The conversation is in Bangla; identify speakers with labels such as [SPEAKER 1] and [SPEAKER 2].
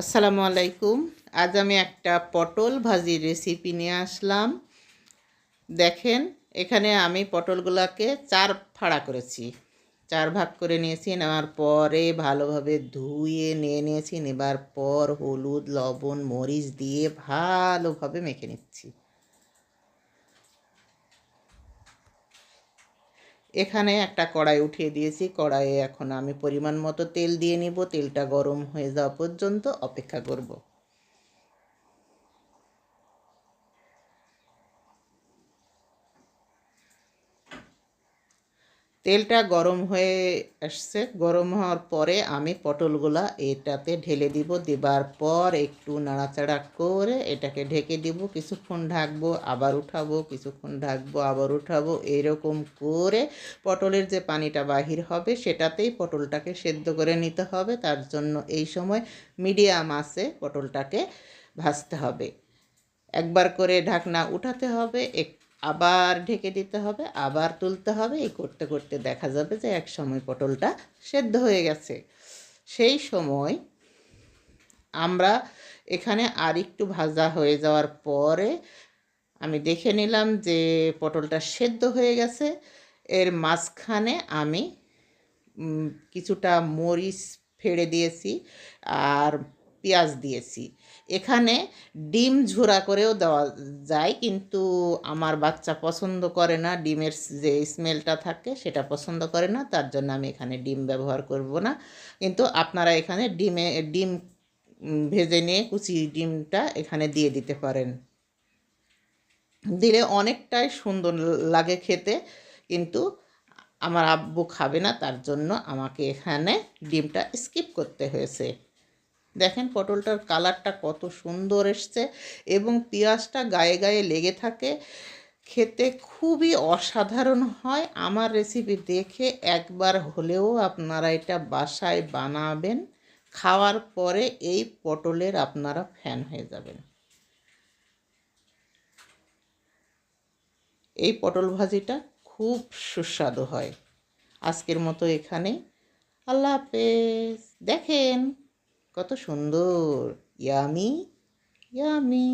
[SPEAKER 1] আসসালামু আলাইকুম। আজ আমি একটা পটল ভাজির রেসিপি নিয়ে আসলাম। দেখেন, এখানে আমি পটলগুলোকে চার ফাড়া করেছি। চার ভাগ করে নিয়েছি, নেওয়ার পরে ভালোভাবে ধুয়ে নিয়ে নিয়েছি, নেবার পর হলুদ, লবণ, মরিচ দিয়ে ভালোভাবে মেখে নিচ্ছি। এখানে একটা কড়াই উঠিয়ে দিয়েছি। কড়াইয়ে এখন আমি পরিমাণ মতো তেল দিয়ে নিব। তেলটা গরম হয়ে যাওয়া পর্যন্ত অপেক্ষা করব। তেলটা গরম হয়ে আসছে। গরম হওয়ার পরে আমি পটলগুলা এটাতে ঢেলে দিব। দেবার পর একটু নাড়াচাড়া করে এটাকে ঢেকে দিব। কিছুক্ষণ ঢাকবো, আবার উঠাবো, কিছুক্ষণ ঢাকবো, আবার উঠাবো। এরকম করে পটলের যে পানিটা বাহির হবে, সেটাতেই পটলটাকে সেদ্ধ করে নিতে হবে। তার জন্য এই সময় মিডিয়াম আছে পটলটাকে ভাজতে হবে। একবার করে ঢাকনা উঠাতে হবে। এক আবার ঢেকে দিতে হবে, আবার তুলতে হবে। এই করতে করতে দেখা যাবে যে এক সময় পটলটা সেদ্ধ হয়ে গেছে। সেই সময় আমরা এখানে আর একটু ভাজা হয়ে যাওয়ার পরে আমি দেখে নিলাম যে পটলটা সেদ্ধ হয়ে গেছে। এর মাঝখানে আমি কিছুটা মরিচ ফেড়ে দিয়েছি। আর পেঁয়াজ দিয়েছি। এখানে ডিম ঝোড়া করেও দেওয়া যায়, কিন্তু আমার বাচ্চা পছন্দ করে না, ডিমের যে স্মেলটা থাকে সেটা পছন্দ করে না, তার জন্য আমি এখানে ডিম ব্যবহার করব না। কিন্তু আপনারা এখানে ডিমে, ডিম ভেজে নিয়ে কুচি ডিমটা এখানে দিয়ে দিতে পারেন। দিলে অনেকটাই সুন্দর লাগে খেতে, কিন্তু আমার আব্বু খাবে না, তার জন্য আমাকে এখানে ডিমটা স্কিপ করতে হয়েছে। দেখেন পটলটার কালারটা কত সুন্দর এসছে এবং পেঁয়াজটা গায়ে গায়ে লেগে থাকে। খেতে খুবই অসাধারণ হয়। আমার রেসিপি দেখে একবার হলেও আপনারা এটা বাসায় বানাবেন। খাওয়ার পরে এই পটলের আপনারা ফ্যান হয়ে যাবেন। এই পটল ভাজিটা খুব সুস্বাদু হয়। আজকের মতো এখানে আল্লাহ হাফেজ। দেখেন কত সুন্দর। Yummy yummy